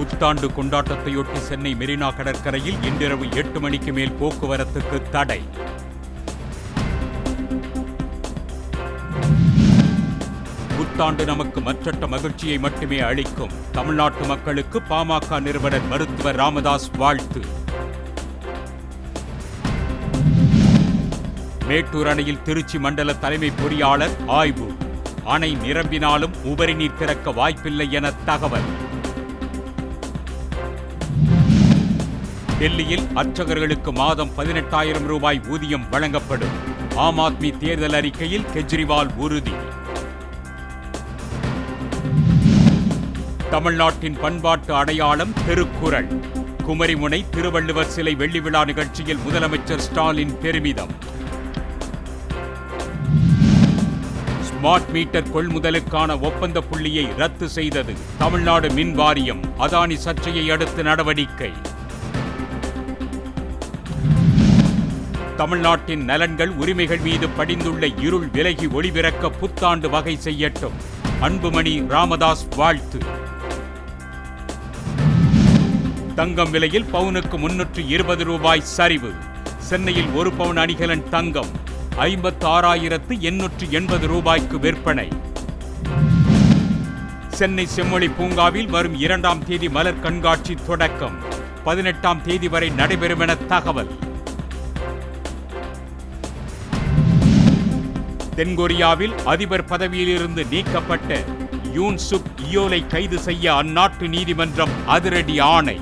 புத்தாண்டு கொண்டாட்டத்தையொட்டி சென்னை மெரினா கடற்கரையில் இன்றிரவு எட்டு மணிக்கு மேல் போக்குவரத்துக்கு தடை. புத்தாண்டு நமக்கு மற்றற்ற மகிழ்ச்சியை மட்டுமே அளிக்கும். தமிழ்நாட்டு மக்களுக்கு பாமக நிறுவனர் மருத்துவர் ராமதாஸ் வாழ்த்து. மேட்டூர் அணையில் திருச்சி மண்டல தலைமை பொறியாளர் ஆய்வு. அணை நிரம்பினாலும் உபரி நீர் திறக்க வாய்ப்பில்லை என தகவல். டெல்லியில் அர்ச்சகர்களுக்கு மாதம் பதினெட்டாயிரம் ரூபாய் ஊதியம் வழங்கப்படும். ஆம் ஆத்மி தேர்தல் அறிக்கையில் கெஜ்ரிவால் உறுதி. தமிழ்நாட்டின் பண்பாட்டு அடையாளம் திருக்குறள். குமரிமுனை திருவள்ளுவர் சிலை வெள்ளி விழா நிகழ்ச்சியில் முதலமைச்சர் ஸ்டாலின் பெருமிதம். ஸ்மார்ட் மீட்டர் கொள்முதலுக்கான ஒப்பந்த புள்ளியை ரத்து செய்தது தமிழ்நாடு மின் வாரியம். அதானி சர்ச்சையை அடுத்து நடவடிக்கை. தமிழ்நாட்டின் நலன்கள் உரிமைகள் மீது படிந்துள்ள இருள் விலகி ஒளிவிறக்க புத்தாண்டு வகை செய்யட்டும். அன்புமணி ராமதாஸ் வாழ்த்து. தங்கம் விலையில் பவுனுக்கு முன்னூற்று இருபது ரூபாய் சரிவு. சென்னையில் ஒரு பவுன் அணிகலன் தங்கம் ஐம்பத்தி ஆறாயிரத்து எண்ணூற்று எண்பது ரூபாய்க்கு விற்பனை. சென்னை செம்மொழி பூங்காவில் வரும் இரண்டாம் தேதி மலர் கண்காட்சி தொடக்கம். பதினெட்டாம் தேதி வரை நடைபெறும் என தகவல். தென்கொரியாவில் அதிபர் பதவியிலிருந்து நீக்கப்பட்ட யூன் சுக் இயோலை கைது செய்ய அந்நாட்டு நீதிமன்றம் அதிரடி ஆணை.